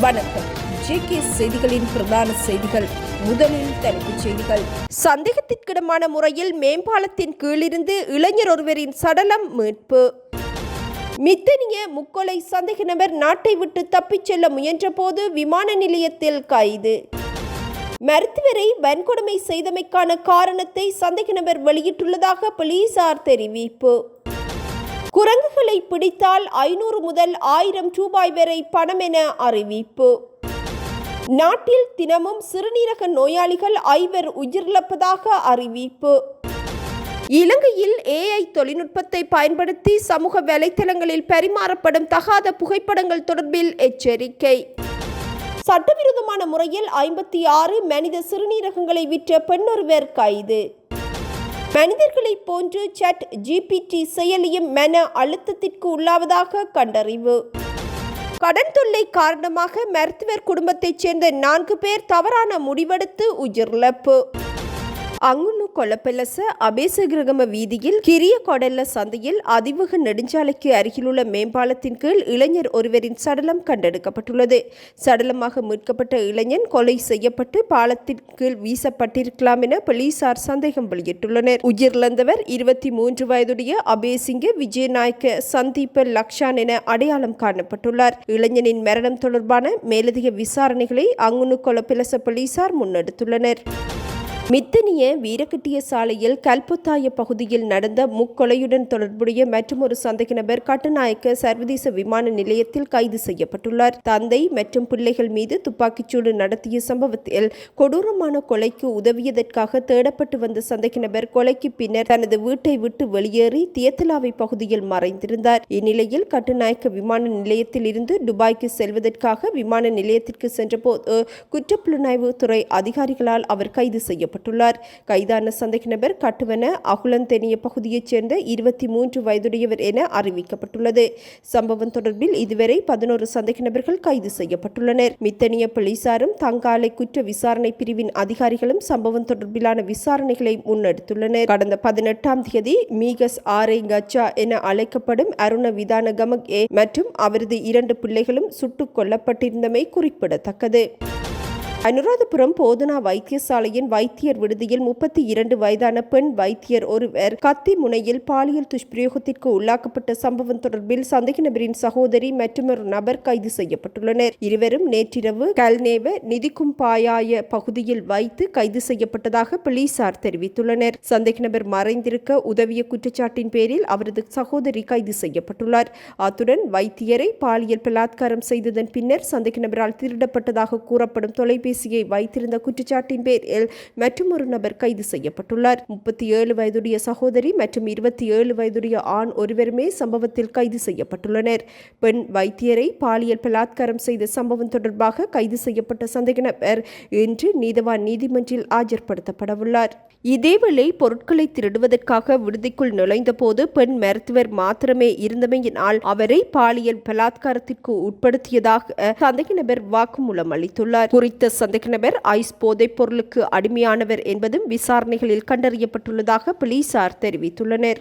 வணக்கம். ஜேகே செய்திகளின் பிரதான செய்திகள். முதலில் தலைப்புச் செய்திகள். சந்தேகத்திற்கிடமான முறையில் மேம்பாலத்தின் கீழிருந்து இளைஞர் ஒருவரின் சடலம் மீட்பு. மித்தனிய முக்கொலை சந்தேக நபர் நாட்டை விட்டு தப்பிச் செல்ல முயன்றபோது விமான நிலையத்தில் கைது. மருத்துவரை வன்கொடுமை செய்தமைக்கான காரணத்தை சந்தேக நபர் வெளியிட்டுள்ளதாக போலீசார் தெரிவிப்பு. குரங்குகளை பிடித்தால் ஐநூறு முதல் ஆயிரம் ரூபாய் வரை பணம் என அறிவிப்பு. நாட்டில் தினமும் சிறுநீரக நோயாளிகள் ஐவர் உயிரிழப்பதாக அறிவிப்பு. இலங்கையில் ஏஐ தொழில்நுட்பத்தை பயன்படுத்தி சமூக வலைத்தளங்களில் பரிமாறப்படும் தகாத புகைப்படங்கள் தொடர்பில் எச்சரிக்கை. சட்டவிரோதமான முறையில் ஐம்பத்தி ஆறு மனித சிறுநீரகங்களை விற்ற பெண்ணொருவர் கைது. மனிதர்களைப் போன்று சட் ஜிபிடி செயலியும் மன அழுத்தத்திற்கு உள்ளாவதாக கண்டறிவு. கடன் தொல்லை காரணமாக மருத்துவர் குடும்பத்தைச் சேர்ந்த நான்கு பேர் தவறான முடிவெடுத்து உயிரிழப்பு. அங்கு கொலப்பெலச அபேசகிரகம வீதியில் கிரிய கொடல்ல சந்தையில் அதிவேக நெடுஞ்சாலைக்கு அருகிலுள்ள மேம்பாலத்தின் கீழ் இளைஞர் ஒருவரின் சடலம் கண்டெடுக்கப்பட்டுள்ளது. சடலமாக மீட்கப்பட்ட இளைஞன் கொலை செய்யப்பட்டு பாலத்தின் கீழ் வீசப்பட்டிருக்கலாம் என போலீசார் சந்தேகம் வெளியிட்டுள்ளனர். உயிரிழந்தவர் இருபத்தி மூன்று வயதுடைய அபேசிங்க விஜயநாயக்க சந்தீப லக்ஷான் என அடையாளம் காணப்பட்டுள்ளார். இளைஞனின் மரணம் தொடர்பான மேலதிக விசாரணைகளை அங்குனு கொலப்பிலச போலீசார் முன்னெடுத்துள்ளனர். மித்தனிய வீரக்கட்டிய சாலையில் கல்பொத்தாய பகுதியில் நடந்த முக்கொலையுடன் தொடர்புடைய மற்றொரு சந்தேக நபர் கட்டுநாயக்க சர்வதேச விமான நிலையத்தில் கைது செய்யப்பட்டுள்ளார். தந்தை மற்றும் பிள்ளைகள் மீது துப்பாக்கிச்சூடு நடத்திய சம்பவத்தில் கொடூரமான கொலைக்கு உதவியதற்காக தேடப்பட்டு வந்த சந்தேக நபர் கொலைக்கு பின்னர் தனது வீட்டை விட்டு வெளியேறி தியத்தலாவை பகுதியில் மறைந்திருந்தார். இந்நிலையில் கட்டுநாயக்க விமான நிலையத்தில் இருந்து துபாய்க்கு செல்வதற்காக விமான நிலையத்திற்கு சென்றபோது குற்றப்புலனாய்வு துறை அதிகாரிகளால் அவர் கைது செய்யப்பட்டார் செய்யப்பட்டுள்ளார் கைதான சந்தேக நபர் கட்டுவன அகுலந்தெனிய பகுதியைச் சேர்ந்த இருபத்தி மூன்று வயதுடையவர் என அறிவிக்கப்பட்டுள்ளது. சம்பவம் தொடர்பில் இதுவரை பதினோரு சந்தேக நபர்கள் கைது செய்யப்பட்டுள்ளனர். மித்தனிய போலீசாரும் தங்காலை குற்ற விசாரணை பிரிவின் அதிகாரிகளும் சம்பவம் தொடர்பிலான விசாரணைகளை முன்னெடுத்துள்ளனர். கடந்த பதினெட்டாம் தேதி மீகஸ் ஆரை கச்சா என அழைக்கப்படும் அருண விதான கமக் ஏ மற்றும் அவரது இரண்டு பிள்ளைகளும் சுட்டுக் கொல்லப்பட்டிருந்தமை குறிப்பிடத்தக்கது. அனுராதபுரம் போதனா வைத்தியசாலையின் வைத்தியர் விடுதியில் முப்பத்தி இரண்டு வயதான பெண் வைத்தியர் ஒருவர் கத்தி முனையில் பாலியல் துஷ்பிரயோகத்திற்கு உள்ளாக்கப்பட்ட சம்பவம் தொடர்பில் சந்தேக நபரின் சகோதரி மற்றும் ஒரு நபர் கைது செய்யப்பட்டுள்ளனர். இருவரும் நேற்றிரவு கல்நேவ நிதிக்கும் பாயாய பகுதியில் வைத்து கைது செய்யப்பட்டதாக போலீசார் தெரிவித்துள்ளனர். சந்தேக நபர் மறைந்திருக்க உதவிய குற்றச்சாட்டின் பேரில் அவரது சகோதரி கைது செய்யப்பட்டுள்ளார். அத்துடன் வைத்தியரை பாலியல் பலாத்காரம் செய்ததன் பின்னர் சந்தேக நபரால் திருடப்பட்டதாக கூறப்படும் தொலைபேசி தொலைபேசியை வைத்திருந்த குற்றச்சாட்டின் பேரில் மற்றும் ஒரு நபர் கைது செய்யப்பட்டுள்ளார். முப்பத்தி ஏழு வயதுடைய சகோதரி மற்றும் இருபத்தி ஏழு வயதுடைய ஆண் ஒருவருமே சம்பவத்தில் கைது செய்யப்பட்டுள்ளனர். பெண் வைத்தியரை பாலியல் பலாத்காரம் செய்த சம்பவம் தொடர்பாக கைது செய்யப்பட்ட சந்தேக நபர் இன்று நீதவான் நீதிமன்றில் ஆஜர்படுத்தப்படவுள்ளார். இதேவேளை பொருட்களை திருடுவதற்காக விடுதிக்குள் நுழைந்தபோது பெண் மருத்துவர் மாத்திரமே இருந்தமையினால் அவரை பாலியல் பலாத்காரத்திற்கு உட்படுத்தியதாக சந்தேக நபர் வாக்குமூலம் அளித்துள்ளார். குறித்த சந்தேக நபர் ஐஸ் போதைப் பொருளுக்கு அடிமையானவர் என்பதும் விசாரணைகளில் கண்டறியப்பட்டுள்ளதாக போலீசார் தெரிவித்துள்ளனர்.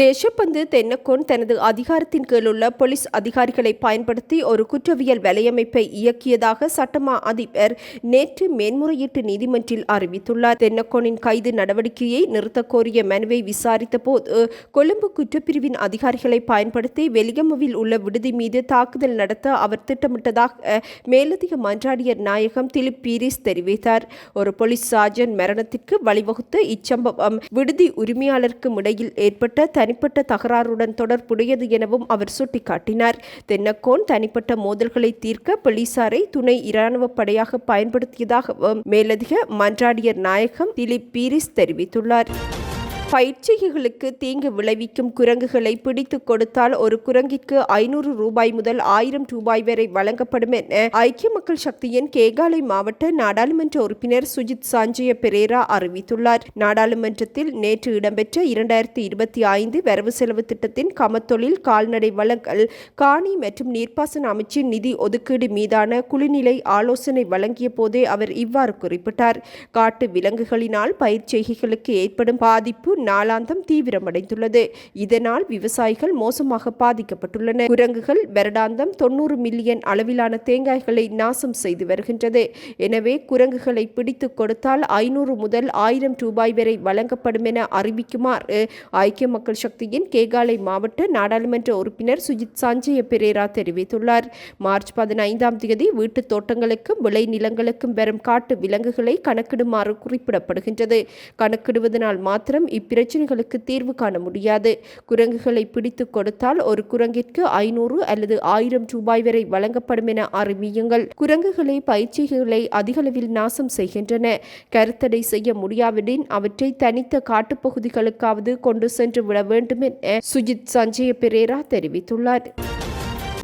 தேசப்பந்து தென்னக்கோன் தனது அதிகாரத்தின் கீழ் உள்ள போலீஸ் அதிகாரிகளை பயன்படுத்தி ஒரு குற்றவியல் வலையமைப்பை இயக்கியதாக சட்டமா அதிபர் நேற்று மேன்முறையீட்டு நீதிமன்றில் அறிவித்துள்ளார். தென்னக்கோனின் கைது நடவடிக்கையை நிறுத்தக் கோரிய மனுவை விசாரித்த போது கொழும்பு குற்றப்பிரிவின் அதிகாரிகளை பயன்படுத்தி வெலிகமவில் உள்ள விடுதி மீது தாக்குதல் நடத்த அவர் திட்டமிட்டதாக மேலதிக மன்றாடியர் நாயகம் திலிப் பீரிஸ் தெரிவித்தார். ஒரு போலீஸ் சார்ஜன் மரணத்திற்கு வழிவகுத்த இச்சம்பவம் விடுதி உரிமையாளருக்கும் இடையில் ஏற்பட்ட தனிப்பட்ட தகராறுடன் தொடர்புடையது எனவும் அவர் சுட்டிக்காட்டினார். தென்னக்கோன் தனிப்பட்ட மோதல்களை தீர்க்க போலீசாரை துணை இராணுவ படையாக பயன்படுத்தியதாகவும் மேலதிக மன்றாடியர் நாயகம் திலீப் பீரிஸ் தெரிவித்துள்ளார். பயிற்சிகளுக்கு தீங்கு விளைவிக்கும் குரங்குகளை பிடித்து கொடுத்தால் ஒரு குரங்கிற்கு ஐநூறு ரூபாய் முதல் ஆயிரம் ரூபாய் வரை வழங்கப்படும் என ஐக்கிய மக்கள் சக்தியின் கேகாலை மாவட்ட நாடாளுமன்ற உறுப்பினர் சுஜித் சாஞ்சய பெரேரா அறிவித்துள்ளார். நாடாளுமன்றத்தில் நேற்று இடம்பெற்ற இரண்டாயிரத்தி இருபத்தி ஐந்து வரவு செலவு திட்டத்தின் கமத்தொழில் கால்நடை வளங்கள் காணி மற்றும் நீர்ப்பாசன அமைச்சின் நிதி ஒதுக்கீடு மீதான குழுநிலை ஆலோசனை வழங்கிய போதே அவர் இவ்வாறு குறிப்பிட்டார். காட்டு விலங்குகளினால் பயிர்ச்செய்கைகளுக்கு ஏற்படும் பாதிப்பு நாளாந்தம் தீவிரமடைந்துள்ளது. இதனால் விவசாயிகள் மோசமாக பாதிக்கப்பட்டுள்ளனர். குரங்குகள் வருடாந்தம் தொண்ணூறு மில்லியன் அளவிலான தேங்காய்களை நாசம் செய்து வருகின்றது. எனவே குரங்குகளை பிடித்து கொடுத்தால் ஐநூறு முதல் ஆயிரம் ரூபாய் வரை வழங்கப்படும் என அறிவிக்குமாறு ஐக்கிய மக்கள் சக்தியின் கேகாலை மாவட்ட நாடாளுமன்ற உறுப்பினர் சுஜித் சஞ்சய பெரேரா தெரிவித்துள்ளார். மார்ச் பதினைந்தாம் தேதி வீட்டு தோட்டங்களுக்கும் விளை நிலங்களுக்கும் வரும் காட்டு விலங்குகளை கணக்கிடுமாறு குறிப்பிடப்படுகின்றது. கணக்கிடுவதனால் மாத்திரம் இப்பிரச்சனைகளுக்கு தீர்வு காண முடியாது. குரங்குகளை பிடித்து கொடுத்தால் ஒரு குரங்கிற்கு ஐநூறு அல்லது ஆயிரம் ரூபாய் வரை வழங்கப்படும் என அறிவியுங்கள். குரங்குகளை பயிற்சிகளை அதிகளவில் நாசம் செய்கின்றன. கருத்தடை செய்ய முடியாவிடின் அவற்றை தனித்த காட்டுப்பகுதிகளுக்காவது கொண்டு சென்று விட வேண்டும் என சுஜித் சஞ்சய பெரேரா தெரிவித்துள்ளார்.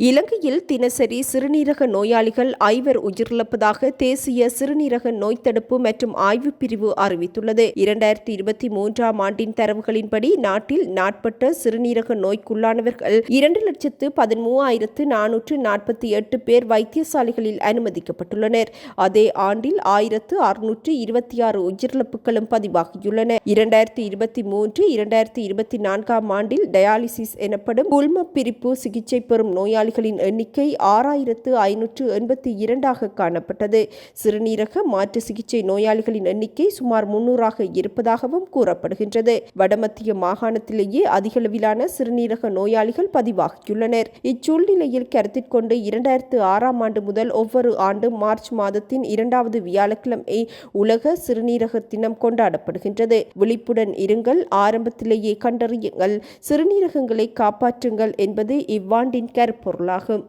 இலங்கையில் தினசரி சிறுநீரக நோயாளிகள் ஐவர் உயிரிழப்பதாக தேசிய சிறுநீரக நோய் தடுப்பு மற்றும் ஆய்வு பிரிவு அறிவித்துள்ளது. இரண்டாயிரத்தி இருபத்தி மூன்றாம் ஆண்டின் தரவுகளின்படி நாட்டில் நாட்பட்ட சிறுநீரக நோய்க்குள்ளானவர்கள் இரண்டு லட்சத்து பதிமூவாயிரத்து நானூற்று நாற்பத்தி எட்டு பேர் வைத்தியசாலைகளில் அனுமதிக்கப்பட்டுள்ளனர். அதே ஆண்டில் ஆயிரத்து அறுநூற்று இருபத்தி ஆறு உயிரிழப்புகளும் பதிவாகியுள்ளன. இரண்டாயிரத்தி இருபத்தி மூன்று இரண்டாயிரத்தி இருபத்தி நான்காம் ஆண்டில் டயாலிசிஸ் எனப்படும் உள்ம பிரிப்பு சிகிச்சை பெறும் நோயாளி நோயாளிகளின் எண்ணிக்கை ஆறாயிரத்து ஐநூற்று எண்பத்தி இரண்டாக காணப்பட்டது. சிறுநீரக மாற்று சிகிச்சை நோயாளிகளின் எண்ணிக்கை சுமார் முன்னூறாக இருப்பதாகவும் கூறப்படுகின்றது. வடமத்திய மாகாணத்திலேயே அதிகளவிலான சிறுநீரக நோயாளிகள் பதிவாகியுள்ளனர். இச்சூழ்நிலையில் கருத்தில் கொண்டு இரண்டாயிரத்து ஆறாம் ஆண்டு முதல் ஒவ்வொரு ஆண்டும் மார்ச் மாதத்தின் இரண்டாவது வியாழக்கிழமை உலக சிறுநீரக தினம் கொண்டாடப்படுகின்றது. விழிப்புடன் இருங்கள் ஆரம்பத்திலேயே கண்டறியுங்கள். சிறுநீரகங்களை காப்பாற்றுங்கள் என்பது இவ்வாண்டின் கருப்பொருள். பொருளாகும்.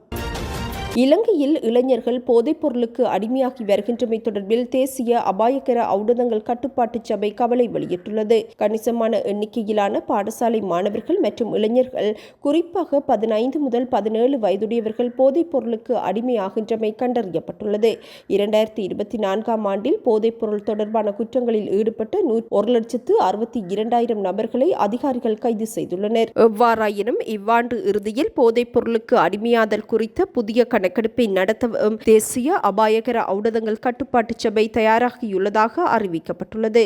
இலங்கையில் இளைஞர்கள் போதைப் பொருளுக்கு அடிமையாகி வருகின்றமை தொடர்பில் தேசிய அபாயகர ஔடதங்கள் கட்டுப்பாட்டு சபை கவலை வெளியிட்டுள்ளது. கணிசமான எண்ணிக்கையிலான பாடசாலை மாணவர்கள் மற்றும் இளைஞர்கள் குறிப்பாக பதினைந்து முதல் பதினேழு வயதுடையவர்கள் போதைப் பொருளுக்கு அடிமையாகின்றமை கண்டறியப்பட்டுள்ளது. இரண்டாயிரத்தி இருபத்தி நான்காம் ஆண்டில் போதைப் பொருள் தொடர்பான குற்றங்களில் ஈடுபட்ட ஒரு லட்சத்து அறுபத்தி இரண்டாயிரம் நபர்களை அதிகாரிகள் கைது செய்துள்ளனர். எவ்வாறாயினும் இவ்வாண்டு இறுதியில் போதைப் பொருளுக்கு அடிமையாதல் குறித்த புதிய கணக்கெடுப்பை நடத்தவும் தேசிய அபாயகர ஊடகங்கள் கட்டுப்பாட்டு சபை தயாராகியுள்ளதாக அறிவிக்கப்பட்டுள்ளது.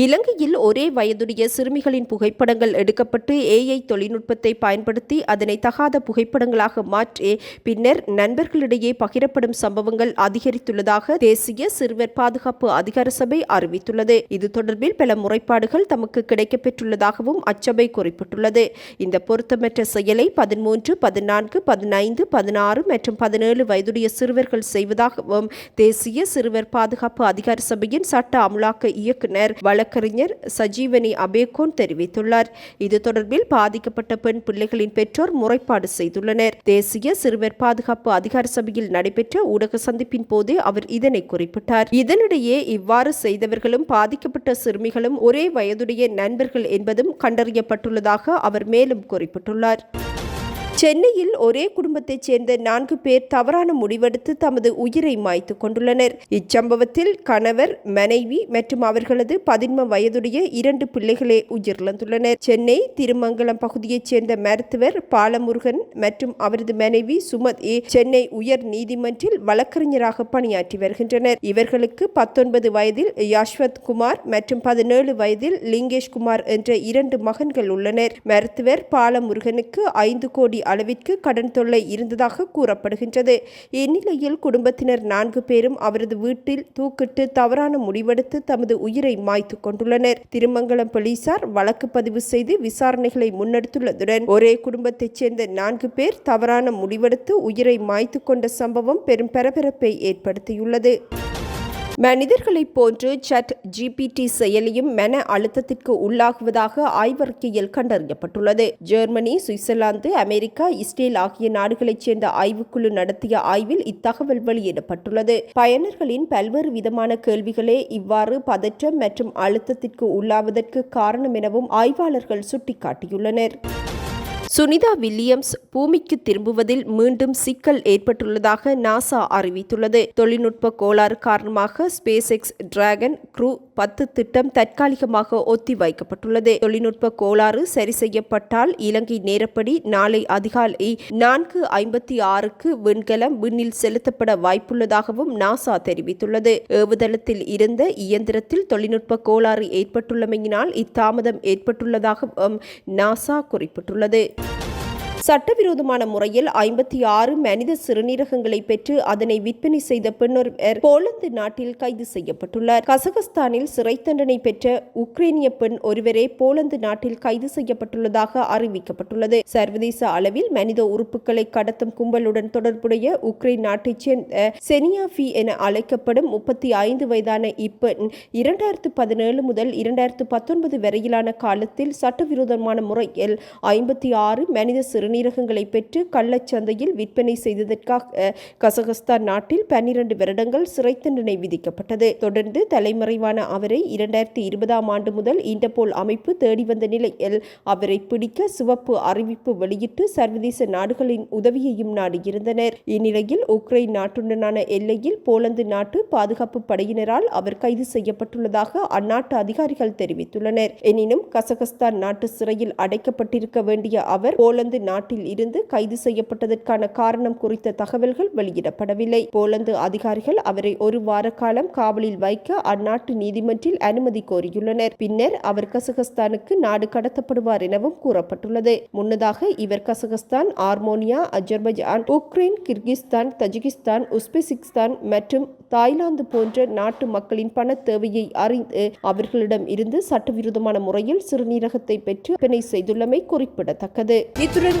இலங்கையில் ஒரே வயதுடைய சிறுமிகளின் புகைப்படங்கள் எடுக்கப்பட்டு ஏஐ தொழில்நுட்பத்தை பயன்படுத்தி அதனை தகாத புகைப்படங்களாக மாற்றி பின்னர் நண்பர்களிடையே பகிரப்படும் சம்பவங்கள் அதிகரித்துள்ளதாக தேசிய சிறுவர் பாதுகாப்பு அதிகார சபை அறிவித்துள்ளது. இது தொடர்பில் பல முறைப்பாடுகள் தமக்கு கிடைக்கப்பெற்றுள்ளதாகவும் அச்சபை குறிப்பிட்டுள்ளது. இந்த பொருத்தமற்ற செயலை பதிமூன்று பதினான்கு பதினைந்து பதினாறு மற்றும் பதினேழு வயதுடைய சிறுவர்கள் செய்வதாகவும் தேசிய சிறுவர் பாதுகாப்பு அதிகார சபையின் சட்ட அமலாக்க இயக்குநர் வள வழக்கறிஞர் சஜீவனி அபேகோன் தெரிவித்துள்ளார். இது தொடர்பில் பாதிக்கப்பட்ட பெண் பிள்ளைகளின் பெற்றோர் முறைப்பாடு செய்துள்ளனர். தேசிய சிறுவர் பாதுகாப்பு அதிகார சபையில் நடைபெற்ற ஊடக சந்திப்பின் போது அவர் இதனை குறிப்பிட்டார். இதனிடையே இவ்வாறு செய்தவர்களும் பாதிக்கப்பட்ட சிறுமிகளும் ஒரே வயதுடைய நண்பர்கள் என்பதும் கண்டறியப்பட்டுள்ளதாக அவர் மேலும் குறிப்பிட்டுள்ளார். சென்னையில் ஒரே குடும்பத்தைச் சேர்ந்த நான்கு பேர் தவறான முடிவெடுத்து தமது உயிரை மாய்த்து கொண்டுள்ளனர். இச்சம்பவத்தில் கணவர் மனைவி மற்றும் அவர்களது பதின்ம வயதுடைய இரண்டு பிள்ளைகளே உயிரிழந்துள்ளனர். சென்னை திருமங்கலம் பகுதியைச் சேர்ந்த மருத்துவர் பாலமுருகன் மற்றும் அவரது மனைவி சுமத் ஏ சென்னை உயர் நீதிமன்றில் வழக்கறிஞராக பணியாற்றி வருகின்றனர். இவர்களுக்கு பத்தொன்பது வயதில் யஷ்வத் குமார் மற்றும் பதினேழு வயதில் லிங்கேஷ் குமார் என்ற இரண்டு மகன்கள் உள்ளனர். மருத்துவர் பாலமுருகனுக்கு ஐந்து கோடி அளவிற்கு கடன் தொல்லை இருந்ததாக கூறப்படுகின்றது. இந்நிலையில் குடும்பத்தினர் நான்கு பேரும் அவரது வீட்டில் தூக்கிட்டு தவறான முடிவெடுத்து தமது உயிரை மாய்த்து கொண்டுள்ளனர். திருமங்கலம் போலீசார் வழக்கு பதிவு செய்து விசாரணைகளை முன்னெடுத்துள்ளதுடன் ஒரே குடும்பத்தைச் சேர்ந்த நான்கு பேர் தவறான முடிவெடுத்து உயிரை மாய்த்து கொண்ட சம்பவம் பெரும் பரபரப்பை ஏற்படுத்தியுள்ளது. மனிதர்களைப் போன்று சட் ஜிபிடி செயலியும் மன அழுத்தத்திற்கு உள்ளாகுவதாக ஆய்வறிக்கையில் கண்டறியப்பட்டுள்ளது. ஜெர்மனி சுவிட்சர்லாந்து அமெரிக்கா இஸ்ரேல் ஆகிய நாடுகளைச் சேர்ந்த ஆய்வுக்குழு நடத்திய ஆய்வில் இத்தகவல் வெளியிடப்பட்டுள்ளது. பயனர்களின் பல்வேறு விதமான கேள்விகளே இவ்வாறு பதற்றம் மற்றும் அழுத்தத்திற்கு உள்ளாவதற்கு காரணம் எனவும் ஆய்வாளர்கள் சுட்டிக்காட்டியுள்ளனர். சுனிதா வில்லியம்ஸ் பூமிக்கு திரும்புவதில் மீண்டும் சிக்கல் ஏற்பட்டுள்ளதாக நாசா அறிவித்துள்ளது. தொழில்நுட்ப கோளாறு காரணமாக ஸ்பேஸ் எக்ஸ் டிராகன் க்ரூ பத்து திட்டம் தற்காலிகமாக ஒத்திவைக்கப்பட்டுள்ளது. தொழில்நுட்ப கோளாறு சரி செய்யப்பட்டால் இலங்கை நேரப்படி நாளை அதிகாலை நான்கு ஐம்பத்தி ஆறுக்கு விண்கலம் விண்ணில் செலுத்தப்பட வாய்ப்புள்ளதாகவும் நாசா தெரிவித்துள்ளது. ஏவுதளத்தில் இருந்த இயந்திரத்தில் தொழில்நுட்ப கோளாறு ஏற்பட்டுள்ளமையினால் இத்தாமதம் ஏற்பட்டுள்ளதாகவும் நாசா குறிப்பிட்டுள்ளது. சட்டவிரோதமான முறையில் ஐம்பத்தி ஆறு மனித சிறுநீரகங்களை பெற்று அதனை விற்பனை செய்த பின்னர் போலந்து நாட்டில் கைது செய்யப்பட்டுள்ளார். கசகஸ்தானில் சிறை தண்டனை பெற்ற உக்ரைனிய பெண் ஒருவரே போலந்து நாட்டில் கைது செய்யப்பட்டுள்ளதாக அறிவிக்கப்பட்டுள்ளது. சர்வதேச அளவில் மனித உறுப்புகளை கடத்தும் கும்பலுடன் தொடர்புடைய உக்ரைன் நாட்டைச் சேர்ந்த செனியாஃபி என அழைக்கப்படும் முப்பத்தி ஐந்து வயதான இப்பெண் இரண்டாயிரத்து பதினேழு முதல் இரண்டாயிரத்து பத்தொன்பது வரையிலான காலத்தில் சட்டவிரோதமான முறையில் ஐம்பத்தி ஆறு மனித சிறு சிறுநீரகங்களை பெற்று கள்ளச்சந்தையில் விற்பனை செய்ததற்காக கசகஸ்தான் நாட்டில் பன்னிரண்டு வருடங்கள் சிறை தண்டனை விதிக்கப்பட்டது. தொடர்ந்து தலைமறைவான அவரை இரண்டாயிரத்தி இருபதாம் ஆண்டு முதல் இன்டர்போல் அமைப்பு தேடி வந்த நிலையில் அவரை பிடிக்க சிவப்பு அறிவிப்பு வெளியிட்டு சர்வதேச நாடுகளின் உதவியையும் நாடியிருந்தனர். இந்நிலையில் உக்ரைன் நாட்டுடனான எல்லையில் போலந்து நாட்டு பாதுகாப்பு படையினரால் அவர் கைது செய்யப்பட்டுள்ளதாக அந்நாட்டு அதிகாரிகள் தெரிவித்துள்ளனர். எனினும் கசகஸ்தான் நாட்டு சிறையில் அடைக்கப்பட்டிருக்க வேண்டிய அவர் போலந்து நாட்டு நாட்டில் இருந்து கைது செய்யப்பட்டதற்கான காரணம் குறித்த தகவல்கள் வெளியிடப்படவில்லை. போலந்து அதிகாரிகள் அவரை ஒரு வார காலம் காவலில் வைக்க அந்நாட்டு நீதிமன்றில் அனுமதி கோரியுள்ளனர். பின்னர் அவர் கசகஸ்தானுக்கு நாடு கடத்தப்படுவார் எனவும் கூறப்பட்டுள்ளது. முன்னதாக இவர் Kazakhstan Armenia Azerbaijan Ukraine Kyrgyzstan Tajikistan Uzbekistan மற்றும் தாய்லாந்து போன்ற நாட்டு மக்களின் பண தேவையை அறிந்து அவர்களிடம் இருந்து சட்டவிரோதமான முறையில் சிறுநீரகத்தை பெற்று பிணை செய்துள்ளமை குறிப்பிடத்தக்கது. இத்துடன்